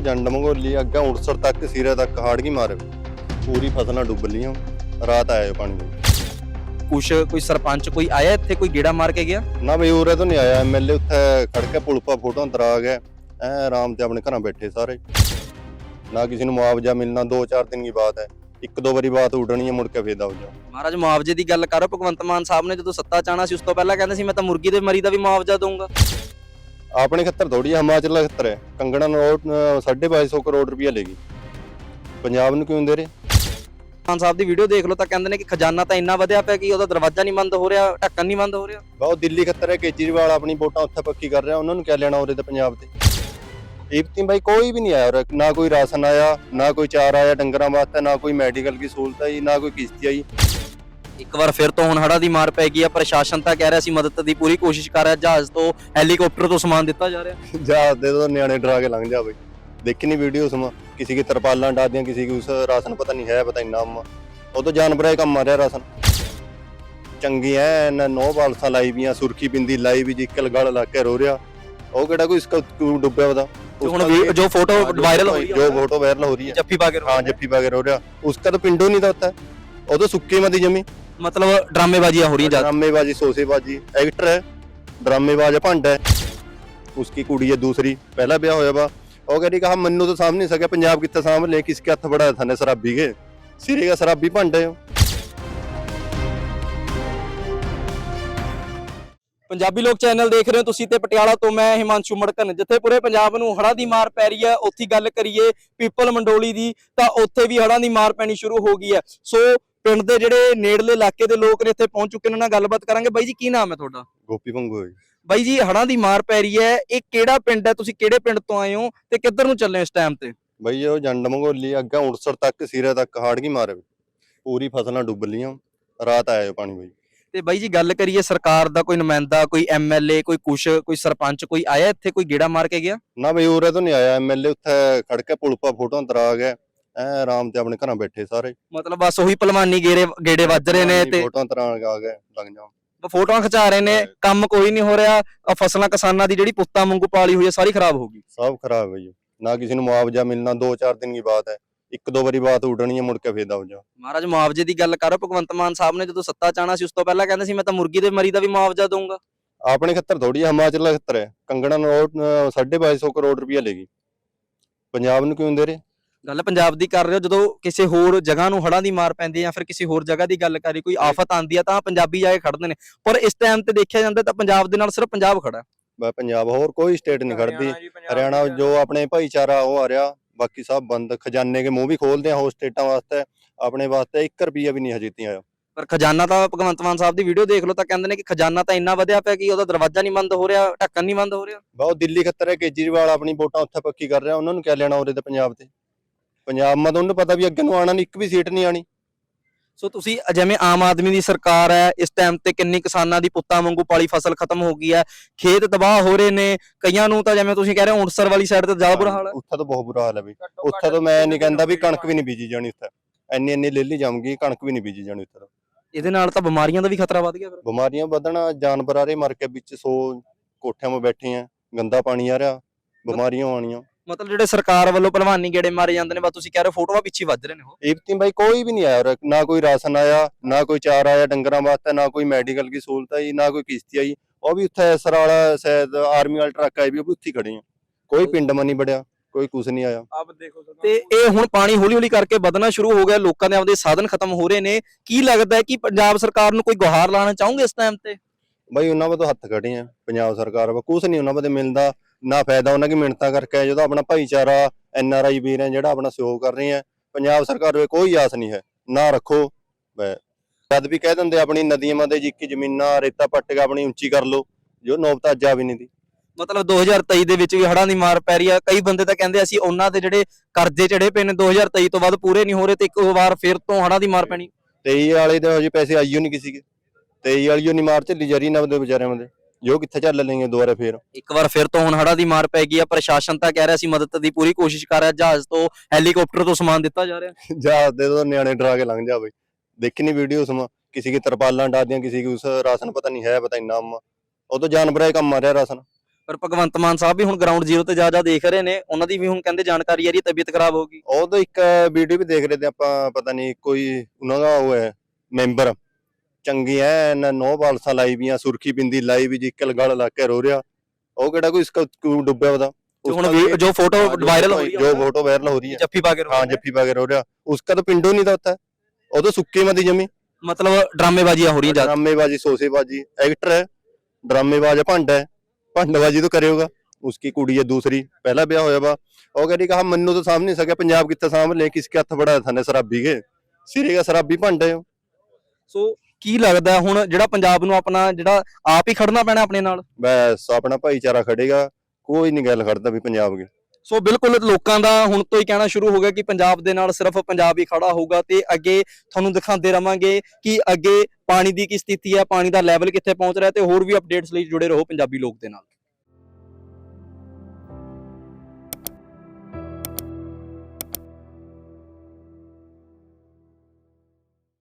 ਉਹ ਜੰਡ ਮੰਗੋਲੀ ਅੱਗਾ ਉੜਸਰ ਤੱਕ ਸਿਰੇ ਤੱਕ ਹਾੜ ਗਈ ਮਾਰ। ਪੂਰੀ ਫਸਲਾਂ ਡੁੱਬ ਲੀਆਂ ਰਾਤ ਆਇਆ ਪਾਣੀ। ਕੁਛ ਕੋਈ ਸਰਪੰਚ ਕੋਈ ਆਇਆ ਇੱਥੇ ਕੋਈ ਗੇੜਾ ਮਾਰ ਕੇ ਗਿਆ? ਨਾ ਬਈ ਉਰੇ ਤੋਂ ਨਹੀਂ ਆਇਆ। ਐਮਐਲਏ ਉੱਥੇ ਖੜ ਕੇ ਪੁਲਪਾ ਫੋਟੋਆਂ ਤਰਾ ਗਿਆ। ਐ ਆਰਾਮ ਤੇ ਆਪਣੇ ਘਰਾਂ ਬੈਠੇ ਸਾਰੇ। ਨਾ ਕਿਸੇ ਨੂੰ ਮੁਆਵਜ਼ਾ ਮਿਲਣਾ 2-4 ਦਿਨ ਦੀ ਬਾਤ ਹੈ। ਇੱਕ ਦੋ ਵਾਰੀ ਬਾਤ ਉੱਡਣੀ ਹੈ ਮੁੜ ਕੇ ਫੇਦਾ ਹੋ ਜਾ ਮਹਾਰਾਜ ਮੁਆਵਜ਼ੇ ਦੀ ਗੱਲ ਕਰੋ। ਭਗਵੰਤ ਮਾਨ ਸਾਹਿਬ ਨੇ ਜਦੋਂ ਸੱਤਾ ਚਾਣਾ ਸੀ ਉਸ ਤੋਂ ਪਹਿਲਾਂ ਕਹਿੰਦੇ ਸੀ ਮੈਂ ਤਾਂ ਮੁਰਗੀ ਦੇ ਮਰੀ ਦਾ ਵੀ ਮੁਆਵਜ਼ਾ ਦਊਂਗਾ। ਆਪਣੇ ਖੱਤਰ ਥੋੜੀ ਹਿਮਾਚਲ ਦਾ ਖੱਤਰ ਹੈ। ਕੰਗਣਾ ਨੋਟ 2250 ਕਰੋੜ ਰੁਪਇਆ ਲੈ ਗਈ। ਪੰਜਾਬ ਨੂੰ ਕਿਉਂ ਦੇ ਰਹੇ? ਮਾਨ ਸਾਹਿਬ ਦੀ ਵੀਡੀਓ ਦੇਖ ਲਓ ਤਾਂ ਕਹਿੰਦੇ ਨੇ ਕਿ ਖਜ਼ਾਨਾ ਤਾਂ ਇੰਨਾ ਵਧਿਆ ਪਿਆ ਕਿ ਉਹਦਾ ਦਰਵਾਜ਼ਾ ਨਹੀਂ ਬੰਦ ਹੋ ਰਿਹਾ ਢੱਕਣ ਨਹੀਂ ਬੰਦ ਹੋ ਰਿਹਾ। ਬਹੁਤ ਦਿੱਲੀ ਖੱਤਰ ਹੈ ਕੇਜਰੀਵਾਲ ਆਪਣੀ ਵੋਟਾਂ ਉੱਥੇ ਪੱਕੀ ਕਰ ਰਿਹਾ ਉਹਨਾਂ ਨੂੰ ਕਿਆ ਲੈਣਾ ਉਰੇ ਤੇ ਪੰਜਾਬ ਤੇ? ਇਫਤੀ ਬਾਈ ਕੋਈ ਵੀ ਨਹੀਂ ਆਇਆ ਉਰੇ ਨਾ ਕੋਈ ਰਾਸ਼ਨ ਆਇਆ ਨਾ ਕੋਈ ਚਾਰ ਆਇਆ ਡੰਗਰਾਂ ਵਾਸਤੇ ਨਾ ਕੋਈ ਮੈਡੀਕਲ ਦੀ ਸਹੂਲਤ ਆਈ ਨਾ ਕੋਈ ਕਿਸ਼ਤੀ ਆਈ। ਇੱਕ ਵਾਰ ਫਿਰ ਤੋਂ ਹੁਣ ਹੜਾ ਦੀ ਮਾਰ ਪੈ ਗਈ ਆ ਪ੍ਰਸ਼ਾਸਨ ਤਾਂ ਕਹਿ ਰਿਹਾ ਸੀ ਮਦਦ ਦੀ ਪੂਰੀ ਕੋਸ਼ਿਸ਼ ਕਰ ਰਿਹਾ ਜਹਾਜ਼ ਤੋਂ ਹੈਲੀਕਾਪਟਰ ਤੋਂ ਸਮਾਨ ਦਿੱਤਾ ਜਾ ਰਿਹਾ। ਜਹਾਜ਼ ਦੇ ਤੋਂ ਨਿਆਣੇ ਡਰਾ ਕੇ ਲੰਘ ਜਾ ਬਈ। ਦੇਖੀ ਵੀਡੀਓ ਸਮਾਂ ਕਿਸੇ ਕੀ ਤਰਪਾਲਾਂ ਡਾਦੀਆਂ ਕਿਸੇ ਕੀ ਉਸ ਰਾਸ਼ਨ ਪਤਾ ਨਹੀਂ ਹੈ ਪਤਾ ਨਹੀਂ ਨਾਮ ਉਹ ਤੋਂ ਜਾਨਵਰਾਂ ਹੀ ਕੰਮ ਮਾਰਿਆ ਰਾਸ਼ਨ। ਚੰਗੀ ਐ ਨਾ ਨੋ ਬਾਲਸਾਂ ਲਾਈ ਵੀਆਂ ਸੁਰਖੀ ਬਿੰਦੀ ਲਾਈ ਵੀ ਜੀ ਗਲ ਲਾ ਕੇ ਰੋ ਰਿਹਾ। ਉਹ ਕਿਹੜਾ ਕੋਈ ਇਸਕਾ ਡੁੱਬਿਆ ਉਹਦਾ? ਹੁਣ ਵੀ ਜੋ ਫੋਟੋ ਵਾਇਰਲ ਹੋ ਜੋ ਫੋਟੋ ਵਾਇਰਲ ਹੋ ਰਹੀ ਹੈ ਜੱਫੀ ਪਾ ਕੇ ਹਾਂ ਜੱਫੀ ਪਾ ਕੇ ਰੋ ਰਿਹਾ। ਉਸ ਦਾ ਪਿੰਡੋਂ ਨਹੀਂ ਦਾ ਹੁੰਦਾ ਉਦੋਂ ਸੁੱਕੀ ਮਦੀ ਜਮੀ। ਮਤਲਬ ਡਰਾਮੇਬਾਜ਼ੀਆਂ ਹੋ ਰਹੀਆਂ ਜ਼ਿਆਦਾ ड्रामेबाजी सोसेबाजी एक्टर है ड्रामेबाज है भंड है उसकी कुड़ी है दूसरी पहला ब्याह होया वा ਉਹ ਕਹਿੰਦੀ ਕਹਾ ਮੈਨੂੰ ਤਾਂ ਸਾਂਭ ਨਹੀਂ ਸਕਿਆ ਪੰਜਾਬ ਕਿੱਥੇ ਸਾਂਭ ਲੈ ਕਿਸਕੇ ਹੱਥ ਬੜਾ ਥਾਨੇ ਸ਼ਰਾਬੀ ਕੇ ਸਿਰੇ ਦਾ ਸ਼ਰਾਬੀ ਭੰਡੇ ਹੋ ਪੰਜਾਬੀ ਲੋਕ ਚੈਨਲ ਦੇਖ ਰਹੇ ਹੋ ਤੁਸੀਂ ਤੇ ਪਟਿਆਲਾ ਤੋਂ ਮੈਂ ਹਿਮਾਂਸ਼ੂ ਮੜਕਨ ਜਿੱਥੇ ਪੂਰੇ ਪੰਜਾਬ ਨੂੰ ਹੜ੍ਹਾਂ ਦੀ ਮਾਰ ਪੈ ਰਹੀ ਹੈ ਉੱਥੇ ਗੱਲ ਕਰੀਏ ਪੀਪਲ ਮੰਡੋਲੀ ਦੀ ਤਾਂ ਉੱਥੇ ਵੀ ਹੜ੍ਹਾਂ ਦੀ ਮਾਰ ਪੈਣੀ ਸ਼ੁਰੂ ਹੋ ਗਈ ਹੈ ਸੋ ਪਿੰਡ ਦੇ ਜਿਹੜੇ ਨੇੜਲੇ ਇਲਾਕੇ ਦੇ ਲੋਕ ਨੇ ਇੱਥੇ ਪਹੁੰਚ ਚੁੱਕੇ ਨੇ ਉਹਨਾਂ ਨਾਲ ਗੱਲਬਾਤ ਕਰਾਂਗੇ। ਬਾਈ ਜੀ ਕੀ ਨਾਮ ਹੈ ਤੁਹਾਡਾ? ਗੋਪੀ ਭੰਗੂ ਹੋਈ ਬਾਈ ਜੀ ਹੜ੍ਹਾਂ ਦੀ ਮਾਰ ਪੈ ਰਹੀ ਹੈ। ਇਹ ਕਿਹੜਾ ਪਿੰਡ ਹੈ? ਤੁਸੀਂ ਕਿਹੜੇ ਪਿੰਡ ਤੋਂ ਆਏ ਹੋ ਤੇ ਕਿੱਧਰ ਨੂੰ ਚੱਲੇ ਹੋ ਇਸ ਟਾਈਮ ਤੇ? ਬਈ ਉਹ ਜੰਡ ਮੰਗੋਲੀ ਅੱਗਾ ਉੜਸਰ ਤੱਕ ਸਿਰੇ ਤੱਕ ਹਾੜ ਗਈ ਮਾਰ। ਪੂਰੀ ਫਸਲਾਂ ਡੁੱਬ ਲੀਆਂ ਰਾਤ ਆਇਆ ਪਾਣੀ ਬਈ। ਤੇ ਬਾਈ ਜੀ ਗੱਲ ਕਰੀਏ ਸਰਕਾਰ ਦਾ ਕੋਈ ਨੁਮਾਇੰਦਾ ਕੋਈ ਐਮਐਲਏ ਕੋਈ ਕੁਛ ਕੋਈ ਸਰਪੰਚ ਕੋਈ ਆਇਆ ਇੱਥੇ ਕੋਈ ਗੇੜਾ ਮਾਰ ਕੇ ਗਿਆ? ਨਾ ਬਈ ਉਰੇ ਤੋਂ ਨਹੀਂ ਆਇਆ। ਐਮਐਲਏ ਉੱਥੇ ਖੜ ਕੇ ਪੁਲਪਾ ਫੋਟੋਆਂ ਤਰਾ ਗਿਆ। ਐ ਆਰਾਮ ਤੇ ਆਪਣੇ ਘਰਾਂ ਬੈਠੇ ਸਾਰੇ। ਮਤਲਬ ਬਸ ਉਹੀ ਭਲਵਾਨੀ ਗੇੜੇ ਗੇੜੇ ਵੱਜ ਰਹੇ ਨੇ ਤੇ ਫੋਟੋਆਂ ਤਰਾ ਆ ਗਏ ਲੱਗ ਜਾ ਫੋਟੋਆਂ ਖਿਚਾ ਰਹੇ ਨੇ ਕੰਮ ਕੋਈ ਨਹੀਂ ਹੋ ਰਿਹਾ ਆਹ ਫਸਲਾਂ ਕਿਸਾਨਾਂ ਦੀ ਜਿਹੜੀ ਪੁੱਤਾਂ ਵਾਂਗੂ ਪਾਲੀ ਹੋਈ ਹੈ ਸਾਰੀ ਖਰਾਬ ਹੋ ਗਈ। ਸਭ ਖਰਾਬ ਹੈ ਜੀ। ਨਾ ਕਿਸੇ ਨੂੰ ਮੁਆਵਜ਼ਾ ਮਿਲਣਾ 2-4 ਦਿਨ ਦੀ ਬਾਤ ਹੈ। ਇੱਕ ਦੋ ਵਾਰੀ ਬਾਤ ਉੱਡਣੀ ਹੈ ਮੁੜ ਕੇ ਫੇਦਾ ਹੋ ਜਾ ਮਹਾਰਾਜ ਮੁਆਵਜ਼ੇ ਦੀ ਗੱਲ ਕਰੋ ਭਗਵੰਤ ਮਾਨ ਸਾਹਿਬ ਨੇ ਜਦੋਂ ਸੱਤਾ ਚਾਣਾ ਸੀ ਉਸ ਤੋਂ ਪਹਿਲਾਂ ਕਹਿੰਦੇ ਸੀ ਮੈਂ ਤਾਂ ਮੁਰਗੀ ਦੇ ਮਰੀ ਦਾ ਵੀ ਮੁਆਵਜ਼ਾ ਦਊਂਗਾ। ਆਪਣੇ ਖੱਤਰ ਥੋੜੀ ਹਿਮਾਚਲ ਦਾ ਖੱਤਰ ਹੈ। ਕੰਗਣਾ ਨੋਟ 2250 ਕਰੋੜ ਰੁਪਇਆ ਲੈ ਗਈ। ਪੰਜਾਬ ਨੂੰ ਕਿਉਂ ਦੇ ਰਹੇ? ਗੱਲ ਪੰਜਾਬ ਦੀ ਕਰ ਰਹੇ ਹੋ ਜਦੋਂ ਕਿਸੇ ਹੋਰ ਜਗ੍ਹਾ ਨੂੰ ਹੜ੍ਹਾਂ ਦੀ ਮਾਰ ਪੈਂਦੀ ਹੈ ਜਾਂ ਫਿਰ ਕਿਸੇ ਹੋਰ ਜਗ੍ਹਾ ਦੀ ਗੱਲ ਕਰੀ ਕੋਈ ਆਫਤ ਆਂਦੀ ਹੈ ਤਾਂ ਪੰਜਾਬੀ ਜਾ ਕੇ ਖੜਦੇ ਨੇ। ਪਰ ਇਸ ਟਾਈਮ ਤੇ ਦੇਖਿਆ ਜਾਂਦਾ ਤਾਂ ਪੰਜਾਬ ਦੇ ਨਾਲ ਸਿਰਫ ਪੰਜਾਬ ਖੜਾ ਹੈ। ਬਸ ਪੰਜਾਬ ਹੋਰ ਕੋਈ ਸਟੇਟ ਨਹੀਂ ਖੜਦੀ ਹਰਿਆਣਾ ਜੋ ਆਪਣੇ ਭਾਈਚਾਰਾ ਉਹ ਆ ਰਿਹਾ ਬਾਕੀ ਸਭ ਬੰਦ ਖਜ਼ਾਨੇ ਕੇ ਮੂੰਹ ਵੀ ਖੋਲਦੇ ਆ ਹੋਰ ਸਟੇਟਾਂ ਵਾਸਤੇ ਆਪਣੇ ਵਾਸਤੇ 1 ਰੁਪਿਆ ਵੀ ਨਹੀਂ ਹਜੇ ਤੀ ਆਇਆ। ਪਰ ਖਜ਼ਾਨਾ ਤਾਂ ਭਗਵੰਤ ਮਾਨ ਸਾਹਿਬ ਦੀ ਵੀਡੀਓ ਦੇਖ ਲਓ ਤਾਂ ਕਹਿੰਦੇ ਨੇ ਕਿ ਖਜ਼ਾਨਾ ਤਾਂ ਇੰਨਾ ਵਧਿਆ ਪਿਆ ਕਿ ਉਹਦਾ ਦਰਵਾਜ਼ਾ ਨਹੀਂ ਬੰਦ ਹੋ ਰਿਹਾ ਢੱਕਣ ਨਹੀਂ ਬੰਦ ਹੋ ਰਿਹਾ। ਬਹੁਤ ਦਿੱਲੀ ਖੱਤਰ ਹੈ ਕੇਜਰੀਵਾਲ ਆਪਣੀ ਵੋਟਾਂ ਉੱਥੇ ਪੱਕੀ ਕਰ ਰਿਹਾ ਉਹਨਾਂ ਨੂੰ ਕਿਆ ਲੈਣਾ ਉਰੇ ਤੇ ਪੰਜਾਬ ਤੇ? ਪੰਜਾਬ ਮਾ ਤਾਂ ਉਹਨੂੰ ਪਤਾ ਵੀ ਅੱਗੇ ਨੂੰ ਆਣਾ ਨਹੀਂ ਇੱਕ ਵੀ ਸੀਟ ਨਹੀਂ ਆਣੀ ਸੋ ਤੁਸੀਂ ਜਿਵੇਂ ਆਮ ਆਦਮੀ ਦੀ ਸਰਕਾਰ ਹੈ ਇਸ ਟਾਈਮ ਤੇ ਕਿੰਨੀ ਕਿਸਾਨਾਂ ਦੀ ਪੁੱਤਾਂ ਵਾਂਗੂ ਪਾਲੀ ਫਸਲ ਖਤਮ ਹੋ ਗਈ ਹੈ ਖੇਤ ਤਬਾਹ ਹੋ ਰਹੇ ਨੇ ਕਈਆਂ ਨੂੰ ਤਾਂ ਜਿਵੇਂ ਤੁਸੀਂ ਕਹਿ ਰਹੇ ਹੋ ਉਂਟਸਰ ਵਾਲੀ ਸਾਈਡ ਤੇ ਜ਼ਿਆਦਾ ਬੁਰਾ ਹਾਲ ਹੈ। ਉੱਥੇ ਤਾਂ ਬਹੁਤ ਬੁਰਾ ਹਾਲ ਹੈ ਬਈ ਉੱਥੇ ਤਾਂ ਮੈਂ ਨਹੀਂ ਕਹਿੰਦਾ ਵੀ ਕਣਕ ਵੀ ਨਹੀਂ ਬੀਜੀ ਜਾਣੀ ਉੱਥੇ। ਇੰਨੀ ਇੰਨੀ ਲੇਲੀ ਜੰਮ ਗਈ ਕਣਕ ਵੀ ਨਹੀਂ ਬੀਜੀ ਜਾਣੀ ਉੱਥੇ ਇਹਦੇ ਨਾਲ ਤਾਂ ਬਿਮਾਰੀਆਂ ਦਾ ਵੀ ਖਤਰਾ ਵੱਧ ਗਿਆ ਫਿਰ। ਬਿਮਾਰੀਆਂ ਵਧਣਾ ਜਾਨਵਰ ਆਰੇ ਮਰ ਕੇ ਵਿੱਚ ਸੋ ਕੋਠਿਆਂ 'ਤੇ ਬੈਠੇ ਆ ਗੰਦਾ ਪਾਣੀ ਆ ਰਿਹਾ ਬਿਮਾਰੀਆਂ ਆਣੀਆਂ ਮਤਲਬ ਜਿਹੜੇ ਸਰਕਾਰ ਵੱਲੋਂ ਭਲਵਾਨੀ ਗੇੜੇ ਮਾਰੇ ਜਾਂਦੇ ਨੇ ਬਸ ਤੁਸੀਂ ਕਹਿ ਰਹੇ ਹੋ ਫੋਟੋਆਂ ਪਿੱਛੇ ਵੱਜ ਰਹੇ ਨੇ ਉਹ। ਇਫਤੀ ਬਾਈ ਕੋਈ ਵੀ ਨਹੀਂ ਆਇਆ ਉਰੇ। ਨਾ ਕੋਈ ਰਾਸ਼ਨ ਆਇਆ ਨਾ ਕੋਈ ਚਾਰ ਆਇਆ ਡੰਗਰਾਂ ਵਾਸਤੇ ਨਾ ਕੋਈ ਮੈਡੀਕਲ ਦੀ ਸਹੂਲਤ ਆਈ ਨਾ ਕੋਈ ਕਿਸ਼ਤੀ ਆਈ। ਉਹ ਵੀ ਉੱਥੇ ਐਸਰ ਵਾਲਾ ਸ਼ਾਇਦ ਆਰਮੀ ਵਾਲਾ ਟਰੱਕ ਆਇਆ ਵੀ ਉਹ ਵੀ ਉੱਥੇ ਹੀ ਖੜੇ ਆ। ਕੋਈ ਪਿੰਡ ਮਾ ਨਹੀਂ ਬੜਿਆ ਕੋਈ ਕੁਛ ਨਹੀਂ ਆਇਆ। ਆਪ ਦੇਖੋ ਤੇ ਇਹ ਹੁਣ ਪਾਣੀ ਹੌਲੀ ਹੌਲੀ ਕਰਕੇ ਵਧਣਾ ਸ਼ੁਰੂ ਹੋ ਗਿਆ ਲੋਕਾਂ ਦੇ ਆਪਦੇ ਸਾਧਨ ਖਤਮ ਹੋ ਰਹੇ ਨੇ। ਕੀ ਲੱਗਦਾ ਹੈ ਕਿ ਪੰਜਾਬ ਸਰਕਾਰ ਨੂੰ ਕੋਈ ਗੁਹਾਰ ਲਾਣਾ ਚਾਹੋਗੇ ਇਸ ਟਾਈਮ ਤੇ? ਬਾਈ ਉਹਨਾਂ ਵੱਲੋਂ ਹੱਥ ਖੜੇ ਆ ਪੰਜਾਬ ਸਰਕਾਰ ਵੱਲੋਂ। ਕੁਛ ਨਹੀਂ ਉਹਨਾਂ ਵੱਲੋਂ ਮਿਲਦਾ। ਨਾ ਫਾਇਦਾ ਉਹਨਾਂ ਦੀ ਮਿਹਨਤਾਂ ਕਰਕੇ ਜਦੋਂ ਆਪਣਾ ਭਾਈਚਾਰਾ ਐਨ ਆਰ ਆਈ ਵੀਰ ਹੈ ਜਿਹੜਾ ਆਪਣਾ ਸਹਿਯੋਗ ਕਰ ਰਹੇ ਆ ਪੰਜਾਬ ਸਰਕਾਰ ਵੱਲੋਂ ਕੋਈ ਆਸ ਨਹੀਂ ਹੈ ਨਾ ਰੱਖੋ ਜਦ ਵੀ ਕਹਿ ਦਿੰਦੇ ਆਪਣੀ ਨਦੀਆਂ ਦੇ ਜਿੱਕੀ ਜ਼ਮੀਨਾਂ ਰੇਤਾ ਪੱਟ ਕੇ ਆਪਣੀ ਉੱਚੀ ਕਰ ਲਓ ਜੋ ਨੌਬਤ ਅੱਜ ਆ ਵੀ ਨਹੀਂ ਦੀ। ਮਤਲਬ 2023 ਦੇ ਵਿੱਚ ਵੀ ਹੜ੍ਹਾਂ ਦੀ ਮਾਰ ਪੈ ਰਹੀ ਆ ਕਈ ਬੰਦੇ ਤਾਂ ਕਹਿੰਦੇ ਅਸੀਂ ਉਹਨਾਂ ਦੇ ਜਿਹੜੇ ਕਰਜ਼ੇ ਚੜੇ ਪਏ ਨੇ 2023 ਤੋਂ ਬਾਅਦ ਪੂਰੇ ਨਹੀਂ ਹੋ ਰਹੇ ਤੇ ਇੱਕ ਵਾਰ ਫਿਰ ਤੋਂ ਹੜ੍ਹਾਂ ਦੀ ਮਾਰ ਪੈਣੀ। 23 ਵਾਲੇ ਦੇ ਹਜੇ ਪੈਸੇ ਆਈਓ ਨਹੀਂ ਕਿਸੇ ਕੇ 23 ਵਾਲੀ ਜੋ ਨਹੀਂ ਮਾਰ ਝੱਲੀ ਜਰੀ ਨਾ ਦੇ ਵਿਚਾਰਿਆਂ ਦੇ। ਜੋ ਕਿੱਥੇ ਚੱਲ ਲੈਣਗੇ ਦੁਬਾਰਾ ਫੇਰ? ਇੱਕ ਵਾਰ ਫਿਰ ਤੋਂ ਹੁਣ ਹੜਾ ਦੀ ਮਾਰ ਪੈ ਗਈ ਆ ਪ੍ਰਸ਼ਾਸਨ ਤਾਂ ਕਹਿ ਰਿਹਾ ਸੀ ਮਦਦ ਦੀ ਪੂਰੀ ਕੋਸ਼ਿਸ਼ ਕਰ ਰਿਹਾ ਜਹਾਜ਼ ਤੋਂ ਹੈਲੀਕਾਪਟਰ ਤੋਂ ਸਮਾਨ ਦਿੱਤਾ ਜਾ ਰਿਹਾ। ਜਹਾਜ਼ ਦੇ ਤੋਂ ਨਿਆਣੇ ਡਰਾ ਕੇ ਲੰਘ ਜਾ ਬਈ। ਦੇਖੀ ਨਹੀਂ ਵੀਡੀਓ ਸਮਾਂ ਕਿਸੇ ਕੀ ਤਰਪਾਲਾਂ ਡਾਦੀਆਂ ਕਿਸੇ ਕੀ ਉਸ ਰਾਸ਼ਨ ਪਤਾ ਨਹੀਂ ਹੈ ਪਤਾ ਇੰਨਾ ਉਹ ਤੋਂ ਜਾਨਵਰਾਂ ਹੀ ਕੰਮ ਆ ਰਿਹਾ ਰਾਸ਼ਨ। ਪਰ ਭਗਵੰਤ ਮਾਨ ਸਾਹਿਬ ਵੀ ਹੁਣ ਗਰਾਊਂਡ ਜ਼ੀਰੋ ਤੇ ਜਾ ਜਾ ਦੇਖ ਰਹੇ ਨੇ ਉਹਨਾਂ ਦੀ ਵੀ ਹੁਣ ਕਹਿੰਦੇ ਜਾਣਕਾਰੀ ਆ ਰਹੀ ਤਬੀਅਤ ਖਰਾਬ ਹੋ ਗਈ। ਉਹ ਤੋਂ ਇੱਕ ਵੀਡੀਓ ਵੀ ਦੇਖ ਰਹੇ ਤੇ ਆਪਾਂ ਪਤਾ ਨਹੀਂ ਕੋਈ ਉਹਨਾਂ ਦਾ ਉਹ ਹੈ ਮੈਂਬਰ ਚੰਗੀ ਐ ਨਾ ਨੋ ਬਾਲਸਾ ਲਾਈ ਵੀਆਂ ਸੁਰਖੀ ਬਿੰਦੀ ਲਾਈ ਵੀ ਜੀ ਕਲ ਗਲ ਲਾ ਕੇ ਰੋ ਰਿਹਾ ਉਹ ਕਿਹੜਾ ਕੋਈ ਇਸਕਾ ਕਿਉਂ ਡੁੱਬਿਆ ਉਹਦਾ ਤੇ ਹੁਣ ਉਸਕਾ ਵੀ ਵੀ- ਜੋ ਫੋਟੋ हाँ, जो ਵਾਇਰਲ ਹੋ फोटो- ਰਹੀ है जो फोटो वायरल हो रही है जफ्फी पा के रो हाँ रहे हैं। जफ्फी वगैरह हो रहा उसका तो पिंडो नहीं था होता है वो तो सुक्की मदी जमी मतलब ड्रामेबाजियां हो रही हैं ज्यादा ड्रामेबाजी सोसेबाजी एक्टर है ड्रामेबाज है भंड है भंडबाजी तो करे होगा उसकी कुड़ी है दूसरी पहला ब्याह होया वा ਉਹ ਕਹਿੰਦੀ ਕਹਾ ਮੈਨੂੰ ਤਾਂ ਸਾਂਭ ਨਹੀਂ ਸਕਿਆ ਪੰਜਾਬ ਕਿੱਥੇ ਸਾਂਭ ਲੈ ਕਿਸਕੇ ਹੱਥ ਬੜਾ ਥਾਨੇ ਸ਼ਰਾਬੀ ਕੇ ਸਿਰੇ ਦਾ ਸ਼ਰਾਬੀ ਭੰਡ ਹੈ ਉਹ। ਕੀ ਲੱਗਦਾ ਹੁਣ ਜਿਹੜਾ ਪੰਜਾਬ ਨੂੰ ਆਪਣਾ ਜਿਹੜਾ ਆਪ ਹੀ ਖੜਨਾ ਪੈਣਾ ਆਪਣੇ ਨਾਲ? ਬਸ ਆਪਣਾ ਭਾਈਚਾਰਾ ਖੜੇਗਾ ਕੋਈ ਨਹੀਂ ਗੱਲ ਕਰਦਾ ਵੀ ਪੰਜਾਬ ਕੇ ਸੋ ਬਿਲਕੁਲ ਲੋਕਾਂ ਦਾ ਹੁਣ ਤੋਂ ਹੀ ਕਹਿਣਾ ਸ਼ੁਰੂ ਹੋ ਗਿਆ ਕਿ ਪੰਜਾਬ ਦੇ ਨਾਲ ਸਿਰਫ ਪੰਜਾਬ ਹੀ ਖੜਾ ਹੋਊਗਾ ਤੇ ਅੱਗੇ ਤੁਹਾਨੂੰ ਦਿਖਾਉਂਦੇ ਰਵਾਂਗੇ ਕਿ ਅੱਗੇ ਪਾਣੀ ਦੀ ਕੀ ਸਥਿਤੀ ਹੈ ਪਾਣੀ ਦਾ ਲੈਵਲ ਕਿੱਥੇ ਪਹੁੰਚ ਰਿਹਾ ਤੇ ਹੋਰ ਵੀ ਅਪਡੇਟਸ ਲਈ ਜੁੜੇ ਰਹੋ ਪੰਜਾਬੀ ਲੋਕ ਦੇ ਨਾਲ।